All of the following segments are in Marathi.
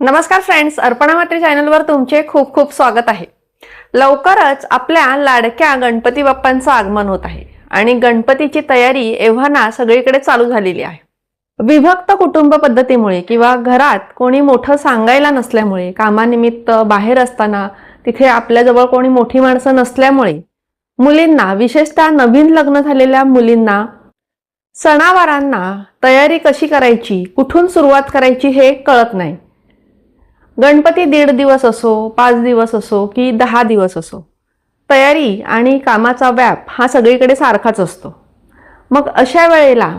नमस्कार फ्रेंड्स अर्पणा मात्री चॅनलवर तुमचे खूप खूप स्वागत आहे. लवकरच आपल्या लाडक्या गणपती बाप्पांचं आगमन होत आहे आणि गणपतीची तयारी एव्हाना सगळीकडे चालू झालेली आहे. विभक्त कुटुंब पद्धतीमुळे किंवा घरात कोणी मोठं सांगायला नसल्यामुळे कामानिमित्त बाहेर असताना तिथे आपल्याजवळ कोणी मोठी माणसं नसल्यामुळे मुलींना विशेषतः नवीन लग्न झालेल्या मुलींना सणावारांना तयारी कशी करायची कुठून सुरुवात करायची हे कळत नाही. गणपती दीड दिवस असो पाच दिवस असो की दहा दिवस असो तयारी आणि कामाचा व्याप हा सगळीकडे सारखाच असतो. मग अशा वेळेला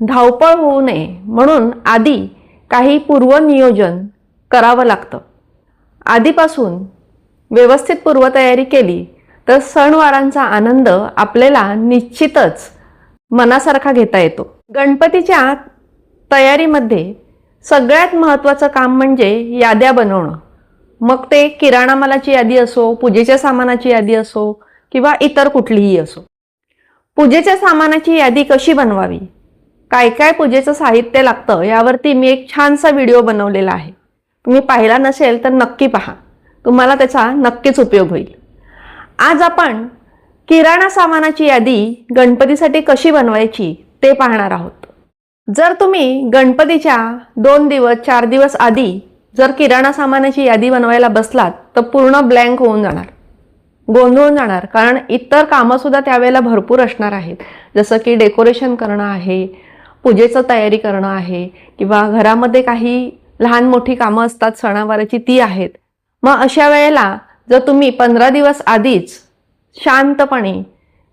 धावपळ होऊ नये म्हणून आधी काही पूर्वनियोजन करावं लागतं. आधीपासून व्यवस्थित पूर्वतयारी केली तर सणवारांचा आनंद आपल्याला निश्चितच मनासारखा घेता येतो. गणपतीच्या तयारीमध्ये सगळ्यात महत्त्वाचं काम म्हणजे याद्या बनवणं. मग ते किराणा मालाची यादी असो पूजेच्या सामानाची यादी असो किंवा इतर कुठलीही असो. पूजेच्या सामानाची यादी कशी बनवावी? काय काय पूजेचं साहित्य लागतं? यावरती मी एक छानसा व्हिडिओ बनवलेला आहे. तुम्ही पाहिला नसेल तर नक्की पहा. तुम्हाला त्याचा नक्कीच उपयोग होईल. आज आपण किराणा सामानाची यादी गणपतीसाठी कशी बनवायची ते पाहणार आहोत. जर तुम्ही गणपतीच्या दोन दिवस चार दिवस आधी जर किराणा सामानाची यादी बनवायला बसलात तर पूर्ण ब्लँक होऊन जाणार. गोंधळून जाणार. कारण इतर कामंसुद्धा त्यावेळेला भरपूर असणार आहेत. जसं की डेकोरेशन करणं आहे पूजेचं तयारी करणं आहे किंवा घरामध्ये काही लहान मोठी कामं असतात सणावाराची ती आहेत. मग अशा वेळेला जर तुम्ही पंधरा दिवस आधीच शांतपणे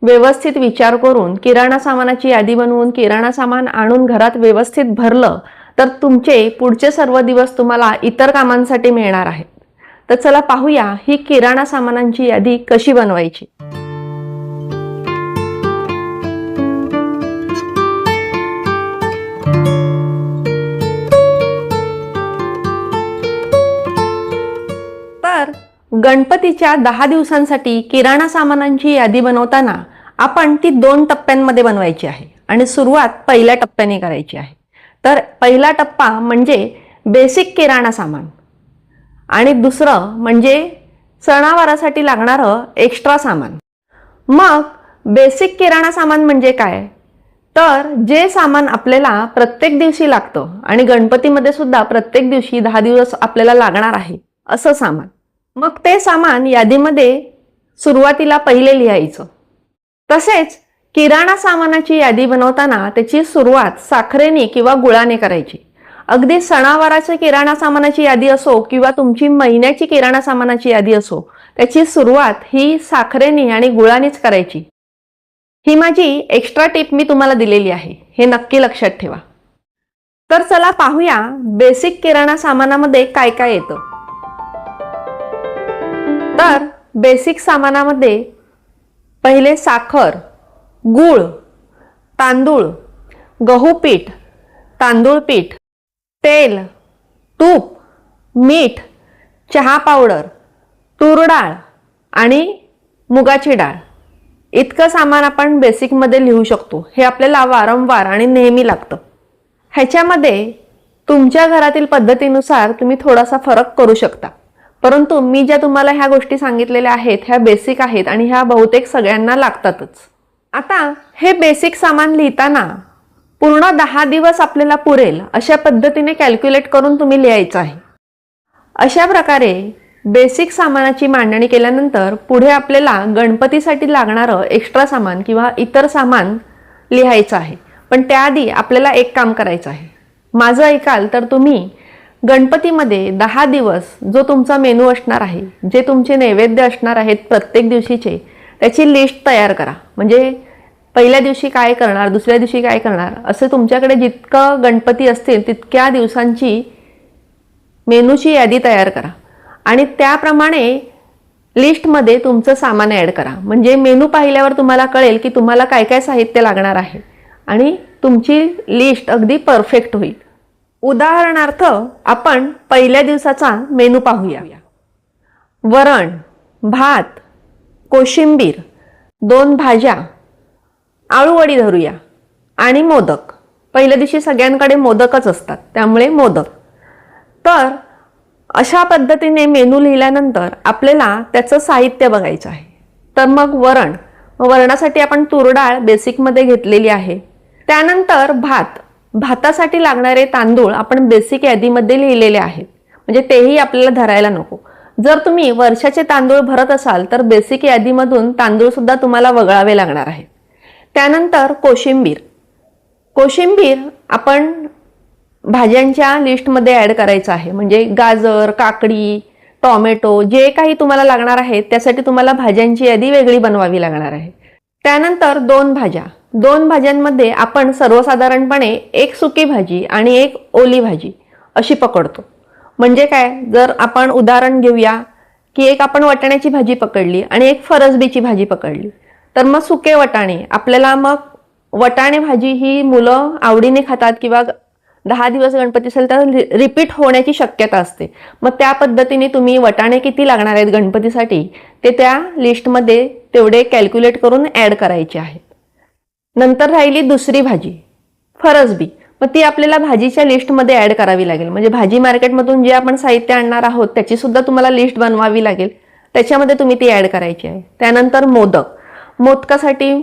व्यवस्थित विचार करून किराणा सामानाची यादी बनवून किराणा सामान आणून घरात व्यवस्थित भरलं तर तुमचे पुढचे सर्व दिवस तुम्हाला इतर कामांसाठी मिळणार आहेत. तर चला पाहूया ही किराणा सामानांची यादी कशी बनवायची. गणपतीच्या दहा दिवसांसाठी किराणा सामानांची यादी बनवताना आपण ती दोन टप्प्यांमध्ये बनवायची आहे आणि सुरुवात पहिल्या टप्प्याने करायची आहे. तर पहिला टप्पा म्हणजे बेसिक किराणा सामान आणि दुसरं म्हणजे सणावारासाठी लागणारं एक्स्ट्रा सामान. मग बेसिक किराणा सामान म्हणजे काय? तर जे सामान आपल्याला प्रत्येक दिवशी लागतं आणि गणपतीमध्ये सुद्धा प्रत्येक दिवशी दहा दिवस आपल्याला लागणार आहे असं सामान. मग ते सामान यादीमध्ये सुरुवातीला पहिले लिहायचं. तसेच किराणा सामानाची यादी बनवताना त्याची सुरुवात साखरेने किंवा गुळाने करायची. अगदी सणावाराच्या किराणा सामानाची यादी असो किंवा तुमची महिन्याची किराणा सामानाची यादी असो त्याची सुरुवात ही साखरेने आणि गुळानेच करायची. ही माझी एक्स्ट्रा टिप मी तुम्हाला दिलेली आहे. हे नक्की लक्षात ठेवा. तर चला पाहूया बेसिक किराणा सामानामध्ये काय काय येतं. तर बेसिक सामानामध्ये पहिले साखर गूळ तांदूळ गहू पीठ तांदूळ पीठ तेल तूप मीठ चहा पावडर तूर डाळ आणि मुगाची डाळ. इतकं सामान आपण बेसिकमध्ये लिहू शकतो. हे आपल्याला वारंवार आणि नेहमी लागतं. ह्याच्यामध्ये तुमच्या घरातील पद्धतीनुसार तुम्ही थोडासा फरक करू शकता. परंतु मी ज्या तुम्हाला ह्या गोष्टी सांगितलेल्या आहेत ह्या बेसिक आहेत आणि ह्या बहुतेक सगळ्यांना लागतातच. आता हे बेसिक सामान लिहिताना पूर्ण दहा दिवस आपल्याला पुरेल अशा पद्धतीने कॅल्क्युलेट करून तुम्ही लिहायचं आहे. अशा प्रकारे बेसिक सामानाची मांडणी केल्यानंतर पुढे आपल्याला गणपतीसाठी लागणारं एक्स्ट्रा सामान किंवा इतर सामान लिहायचं आहे. पण त्याआधी आपल्याला एक काम करायचं आहे. माझं ऐकाल तर तुम्ही गणपतीमध्ये दहा दिवस जो तुमचा मेनू असणार आहे जे तुमचे नैवेद्य असणार आहेत प्रत्येक दिवशीचे त्याची लिस्ट तयार करा. म्हणजे पहिल्या दिवशी काय करणार दुसऱ्या दिवशी काय करणार असं तुमच्याकडे जितकं गणपती असतील तितक्या दिवसांची मेनूची यादी तयार करा. आणि त्याप्रमाणे लिस्टमध्ये तुमचं सामान ॲड करा. म्हणजे मेनू पाहिल्यावर तुम्हाला कळेल की तुम्हाला काय काय साहित्य लागणार आहे. आणि तुमची लिस्ट अगदी परफेक्ट होईल. उदाहरणार्थ आपण पहिल्या दिवसाचा मेनू पाहूया. वरण भात कोशिंबीर दोन भाज्या आळूवडी धरूया आणि मोदक. पहिल्या दिवशी सगळ्यांकडे मोदकच असतात त्यामुळे मोदक. तर अशा पद्धतीने मेनू लिहिल्यानंतर आपल्याला त्याचं साहित्य बघायचं आहे. तर मग वरण. वरणासाठी आपण तुरडाळ बेसिकमध्ये घेतलेली आहे. त्यानंतर भात. भातासाठी लागणारे तांदूळ आपण बेसिक यादीमध्ये लिहिलेले आहेत. म्हणजे तेही आपल्याला धरायला नको. जर तुम्ही वर्षाचे तांदूळ भरत असाल तर बेसिक यादीमधून तांदूळ सुद्धा तुम्हाला वगळावे लागणार आहे. त्यानंतर कोशिंबीर. कोशिंबीर आपण भाज्यांच्या लिस्टमध्ये ॲड करायचं आहे. म्हणजे गाजर काकडी टॉमॅटो जे काही तुम्हाला लागणार आहे त्यासाठी तुम्हाला भाज्यांची यादी वेगळी बनवावी लागणार आहे. त्यानंतर दोन भाज्या. दोन भाज्यांमध्ये आपण सर्वसाधारणपणे एक सुकी भाजी आणि एक ओली भाजी अशी पकडतो. म्हणजे काय? जर आपण उदाहरण घेऊया की एक आपण वाटाण्याची भाजी पकडली आणि एक फरसबीची भाजी पकडली. तर मग सुके वटाणे. आपल्याला मग वटाणे भाजी ही मुलं आवडीने खातात किंवा दहा दिवस गणपती असेल तर रिपीट होण्याची शक्यता असते. मग त्या पद्धतीने तुम्ही वटाणे किती लागणार आहेत गणपतीसाठी ते त्या लिस्टमध्ये तेवढे कॅल्क्युलेट करून ॲड करायचे आहेत. नंतर राहिली दुसरी भाजी फरसबी मग ती आपल्याला भाजीच्या लिस्टमध्ये ॲड करावी लागेल. म्हणजे भाजी मार्केटमधून जे आपण साहित्य आणणार आहोत त्याची सुद्धा तुम्हाला लिस्ट बनवावी लागेल. त्याच्यामध्ये तुम्ही ती ॲड करायची आहे. त्यानंतर मोदक. मोदकासाठी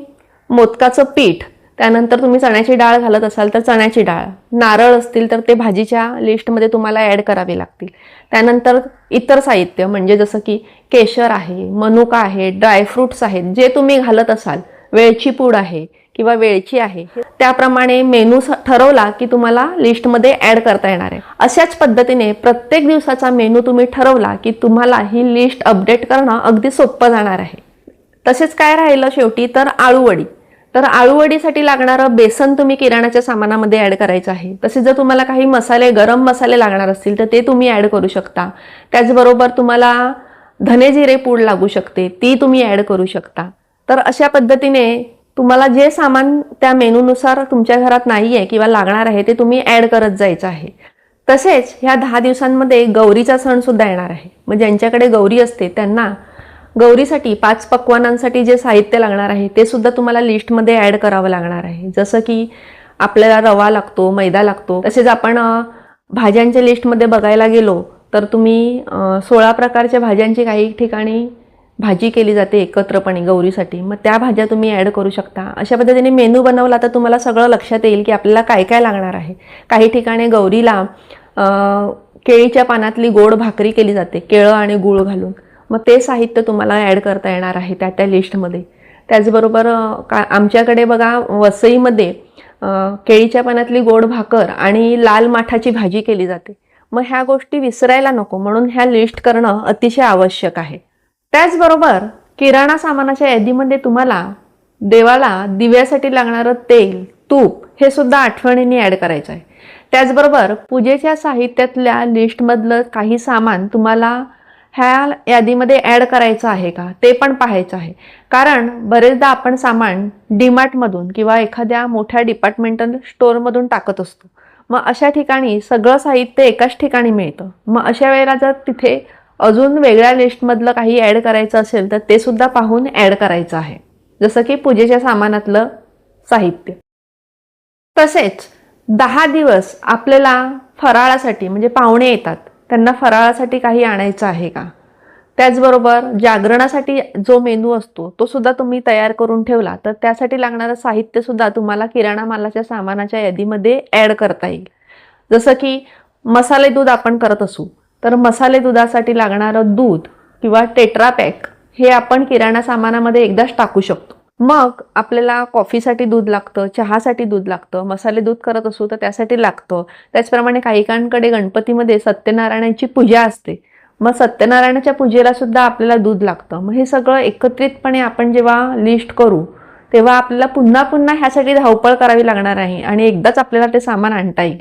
मोदकाचं पीठ. त्यानंतर तुम्ही चण्याची डाळ घालत असाल तर चण्याची डाळ. नारळ असतील तर ते भाजीच्या लिस्टमध्ये तुम्हाला ॲड करावे लागतील. त्यानंतर इतर साहित्य म्हणजे जसं की केशर आहे मनुका आहे ड्रायफ्रुट्स आहेत जे तुम्ही घालत असाल वेळची पूड आहे किंवा वेळची आहे त्याप्रमाणे मेनू ठरवला की तुम्हाला लिस्टमध्ये ॲड करता येणार आहे. अशाच पद्धतीने प्रत्येक दिवसाचा मेनू तुम्ही ठरवला की तुम्हाला ही लिस्ट अपडेट करणं अगदी सोपं जाणार आहे. तसेच काय राहिलं शेवटी? तर आळूवडी. तर आळूवडीसाठी लागणारं बेसन तुम्ही किराणाच्या सामानामध्ये ॲड करायचं आहे. तसेच जर तुम्हाला काही मसाले गरम मसाले लागणार असतील तर ते तुम्ही ॲड करू शकता. त्याचबरोबर तुम्हाला धने जिरे पूड लागू शकते ती तुम्ही ॲड करू शकता. तर अशा पद्धतीने तुम्हाला जे सामान त्या मेनूनुसार तुमच्या घरात नाही आहे किंवा लागणार आहे ते तुम्ही ॲड करत जायचं आहे. तसेच ह्या दहा दिवसांमध्ये गौरीचा सण सुद्धा येणार आहे. मग ज्यांच्याकडे गौरी असते त्यांना गौरीसाठी पाच पक्वानांसाठी जे साहित्य लागणार आहे ते सुद्धा तुम्हाला लिस्टमध्ये ॲड करावं लागणार आहे. जसं की आपल्याला रवा लागतो मैदा लागतो तसेच आपण भाज्यांच्या लिस्टमध्ये बघायला गेलो तर तुम्ही सोळा प्रकारच्या भाज्यांची काही ठिकाणी भाजी केली जाते एकत्रपणे गौरीसाठी. मग त्या भाज्या तुम्ही ॲड करू शकता. अशा पद्धतीने मेनू बनवला तर तुम्हाला सगळं लक्षात येईल की आपल्याला काय काय लागणार आहे. काही ठिकाणी गौरीला केळीच्या पानातली गोड भाकरी केली जाते केळं आणि गूळ घालून. मग ते साहित्य तुम्हाला ॲड करता येणार आहे त्या त्या लिस्टमध्ये त्याचबरोबर का आमच्याकडे बघा वसईमध्ये केळीच्या पानातली गोड भाकर आणि लाल माठाची भाजी केली जाते. मग ह्या गोष्टी विसरायला नको म्हणून ह्या लिस्ट करणं अतिशय आवश्यक आहे. त्याचबरोबर किराणा सामानाच्या यादीमध्ये तुम्हाला देवाला दिव्यासाठी लागणारं तेल तूप हे सुद्धा आठवणीने ॲड करायचं आहे. त्याचबरोबर पूजेच्या साहित्यातल्या लिस्टमधलं काही सामान तुम्हाला ह्या यादीमध्ये ॲड करायचं आहे का? ते पण पाहायचं आहे. कारण बरेचदा आपण सामान डीमार्टमधून किंवा एखाद्या मोठ्या डिपार्टमेंटल स्टोअरमधून टाकत असतो. मग अशा ठिकाणी सगळं साहित्य एकाच ठिकाणी मिळतं. मग अशा वेळेला जर तिथे अजून वेगळ्या लिस्टमधलं काही ॲड करायचं असेल तर ते सुद्धा पाहून ॲड करायचं आहे. जसं की पूजेच्या सामानातलं साहित्य. तसेच दहा दिवस आपल्याला फराळासाठी म्हणजे पाहुणे येतात. त्यांना फराळासाठी काही आणायचं आहे का? त्याचबरोबर जागरणासाठी जो मेनू असतो तो सुद्धा तुम्ही तयार करून ठेवला तर त्यासाठी लागणारं साहित्य सुद्धा तुम्हाला किराणा मालाच्या सामानाच्या यादीमध्ये ॲड करता येईल. जसं की मसाले दूध आपण करत असू तर मसाले दुधासाठी लागणारं दूध किंवा टेट्रा पॅक हे आपण किराणा सामानामध्ये एकदाच टाकू शकतो. मग आपल्याला कॉफीसाठी दूध लागतं चहासाठी दूध लागतं मसाले दूध करत असू तर त्यासाठी लागतं. त्याचप्रमाणे काहीकांकडे गणपतीमध्ये सत्यनारायणाची पूजा असते. मग सत्यनारायणाच्या पूजेला सुद्धा आपल्याला दूध लागतं. मग हे सगळं एकत्रितपणे आपण जेव्हा लिस्ट करू तेव्हा आपल्याला पुन्हा पुन्हा ह्यासाठी धावपळ करावी लागणार आहे आणि एकदाच आपल्याला ते सामान आणता येईल.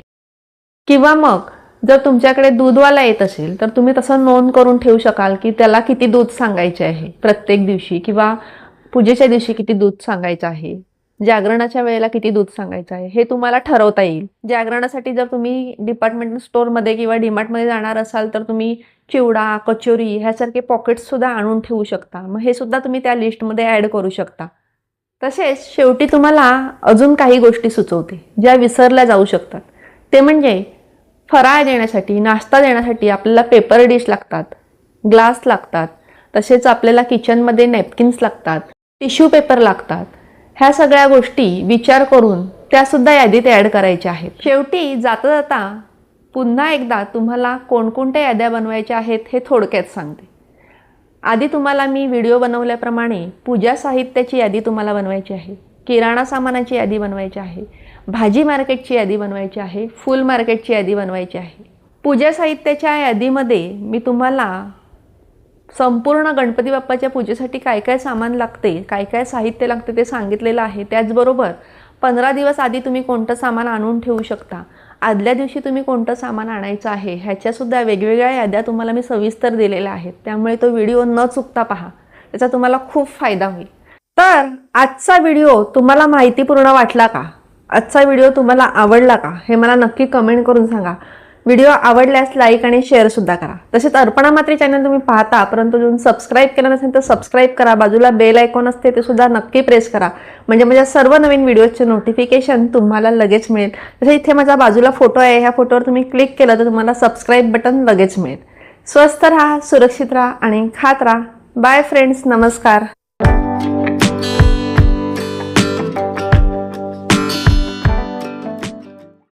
किंवा मग जर तुमच्याकडे दूधवाला येत असेल तर तुम्ही तसं नोंद करून ठेवू शकाल की त्याला किती दूध सांगायचे आहे प्रत्येक दिवशी किंवा पूजेच्या दिवशी किती दूध सांगायचं आहे? जागरणाच्या वेळेला किती दूध सांगायचं आहे? हे तुम्हाला ठरवता येईल. जागरणासाठी जर तुम्ही डिपार्टमेंटल स्टोअरमध्ये किंवा डीमार्टमध्ये जाणार असाल तर तुम्ही चिवडा कचोरी ह्यासारखे पॉकेट्ससुद्धा आणून ठेवू शकता. मग हे सुद्धा तुम्ही त्या लिस्टमध्ये ॲड करू शकता. तसेच शेवटी तुम्हाला अजून काही गोष्टी सुचवते ज्या विसरल्या जाऊ शकतात. ते म्हणजे फराळ देण्यासाठी नाश्ता देण्यासाठी आपल्याला पेपर डिश लागतात ग्लास लागतात. तसेच आपल्याला किचनमध्ये नॅपकिन्स लागतात. टिश्यू पेपर लागतात. ह्या सगळ्या गोष्टी विचार करून त्यासुद्धा यादीत ॲड करायच्या आहेत. शेवटी जाता जाता पुन्हा एकदा तुम्हाला कोणकोणत्या याद्या बनवायच्या आहेत हे थोडक्यात सांगते. आधी तुम्हाला मी व्हिडिओ बनवल्याप्रमाणे पूजा साहित्याची यादी तुम्हाला बनवायची आहे. किराणा सामानाची यादी बनवायची आहे. भाजी मार्केटची यादी बनवायची आहे. फुल मार्केटची यादी बनवायची आहे. पूजा साहित्याच्या यादीमध्ये मी तुम्हाला संपूर्ण गणपती बाप्पाच्या पूजेसाठी काय काय सामान लागते काय काय साहित्य लागते ते सांगितलेलं आहे. त्याचबरोबर पंधरा दिवस आधी तुम्ही कोणतं सामान आणून ठेवू शकता? आदल्या दिवशी तुम्ही कोणतं सामान आणायचं आहे? ह्याच्यासुद्धा वेगवेगळ्या याद्या तुम्हाला मी सविस्तर दिलेल्या आहेत. त्यामुळे तो व्हिडिओ न चुकता पहा. त्याचा तुम्हाला खूप फायदा होईल. तर आजचा व्हिडिओ तुम्हाला माहितीपूर्ण वाटला का? आजचा व्हिडिओ तुम्हाला आवडला का? हे मला नक्की कमेंट करून सांगा. व्हिडिओ आवडल्यास लाईक आणि शेअर सुद्धा करा. तसेच अर्पणा मात्री चॅनल तुम्ही पाहता परंतु अजून सबस्क्राईब केलं नसेल तर सबस्क्राईब करा. बाजूला बेल आयकॉन असते ते सुद्धा नक्की प्रेस करा. म्हणजे माझ्या सर्व नवीन व्हिडिओचे नोटिफिकेशन तुम्हाला लगेच मिळेल. तसे इथे माझा बाजूला फोटो आहे. ह्या फोटोवर तुम्ही क्लिक केलं तर तुम्हाला सबस्क्राईब बटन लगेच मिळेल. स्वस्त राहा सुरक्षित राहा आणि खात राहा. बाय फ्रेंड्स नमस्कार.